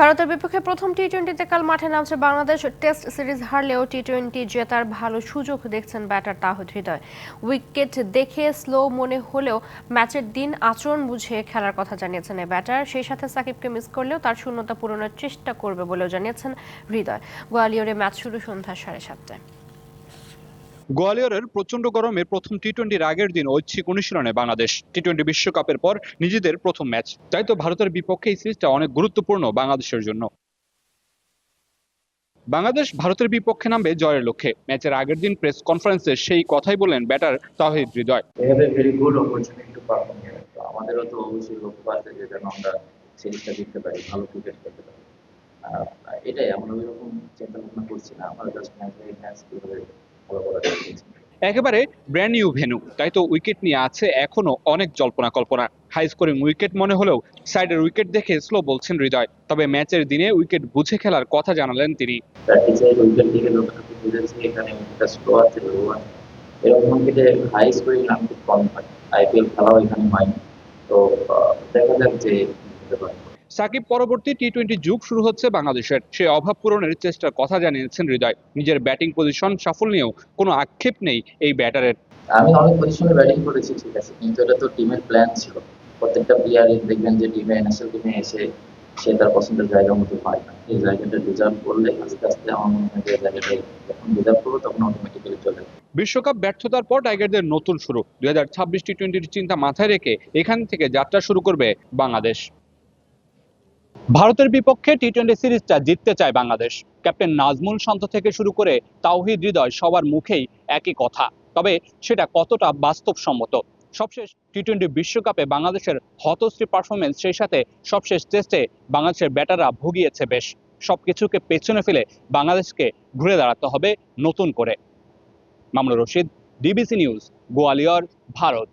ভারতের বিপক্ষে প্রথম টি টোয়েন্টিতে কাল মাঠে নামছে বাংলাদেশ। টেস্ট সিরিজ হারলেও টি টোয়েন্টি জেতার ভালো সুযোগ দেখছেন ব্যাটার তাহত হৃদয়। উইকেট দেখে স্লো মনে হলেও ম্যাচের দিন আচরণ বুঝে খেলার কথা জানিয়েছেন এই ব্যাটার। সেই সাথে সাকিবকে মিস করলেও তার শূন্যতা পূরণের চেষ্টা করবে বলেও জানিয়েছেন হৃদয়। গোয়ালিয়রে ম্যাচ শুরু সন্ধ্যা সাড়ে সাতটায়। গোয়ালিয়রের প্রচণ্ড গরমে প্রথম টি টোয়েন্টির আগের দিন ঐচ্ছিক অনুশীলনে বাংলাদেশ টি টোয়েন্টি বিশ্বকাপের পর নিজেদের প্রথম ম্যাচ। তাই তো ভারতের বিপক্ষে এই সিরিজটা অনেক গুরুত্বপূর্ণ বাংলাদেশের জন্য। বাংলাদেশ ভারতের বিপক্ষে নামবে জয়ের লক্ষ্যে। ম্যাচের আগের দিন প্রেস কনফারেন্সে সেই কথাই বললেন ব্যাটার তাহিদ হৃদয়। আমাদেরও তো অবশ্যই লক্ষ্য আছে যে যেন আমরা সিরিজটা জিততে পারি, ভালো ক্রিকেট খেলতে পারি। এটাই, আমরা ওই রকম চিন্তা ভাবনা করছি না। আমরা জাস্ট ম্যাচ ম্যাচ কীভাবে একেবারে ব্র্যান্ড নিউ ভেনু তাই তো উইকেট নিয়ে আছে এখনও অনেক জল্পনা কল্পনা। হাই স্কোরিং উইকেট মনে হলেও সাইডের উইকেট দেখে স্লো বলছেন হৃদয় তবে ম্যাচের দিনে উইকেট বুঝে খেলার কথা জানালেন তিনি। এরকম উইকেটে হাই স্কোরিং খুব কম হয়। আইপিএল খেলাও এখানে তো দেখা যাক যে সাকিব পরবর্তী টি টোয়েন্টি যুগ শুরু হচ্ছে বাংলাদেশের। সে অভাব পূরণের চেষ্টার কথা জানিয়েছেন হৃদয়। নিজের ব্যাটিং পজিশন সাফল্য নিয়েও কোনো আক্ষেপ নেই এই ব্যাটারের। আমি অনেক পজিশনে ব্যাটিং করেছি ঠিক আছে কিন্তু এটা তো টিমের প্ল্যান ছিল। প্রত্যেকটা প্লেয়ার দেখবেন যে টিমে ন্যাশনাল টিমে এসে সে তার পছন্দের জায়গা মতো পায় না। এই জায়গাটা ডিজার্ভ করলে আস্তে আস্তে আমার মনে হয় যে জায়গাটাই যখন ডিজার্ভ করব তখন অটোমেটিক্যালি চলে। বিশ্বকাপ ব্যর্থতার পর টাইগারদের নতুন শুরু। দুই হাজার ছাব্বিশ টি টোয়েন্টির চিন্তা মাথায় রেখে এখান থেকে যাত্রা শুরু করবে বাংলাদেশ। ভারতের বিপক্ষে টি টোয়েন্টি সিরিজটা জিততে চায় বাংলাদেশ। ক্যাপ্টেন নাজমুল শান্ত থেকে শুরু করে তাওহিদ হৃদয় সবার মুখেই একই কথা। তবে সেটা কতটা বাস্তবসম্মত? সবশেষ টি টোয়েন্টি বিশ্বকাপে বাংলাদেশের হতশ্রী পারফরমেন্স সেই সাথে সবশেষ টেস্টে বাংলাদেশের ব্যাটাররা ভুগিয়েছে বেশ। সবকিছুকে পেছনে ফেলে বাংলাদেশকে ঘুরে দাঁড়াতে হবে নতুন করে। মামলা রশিদ ডিবিসি নিউজ গোয়ালিয়র, ভারত।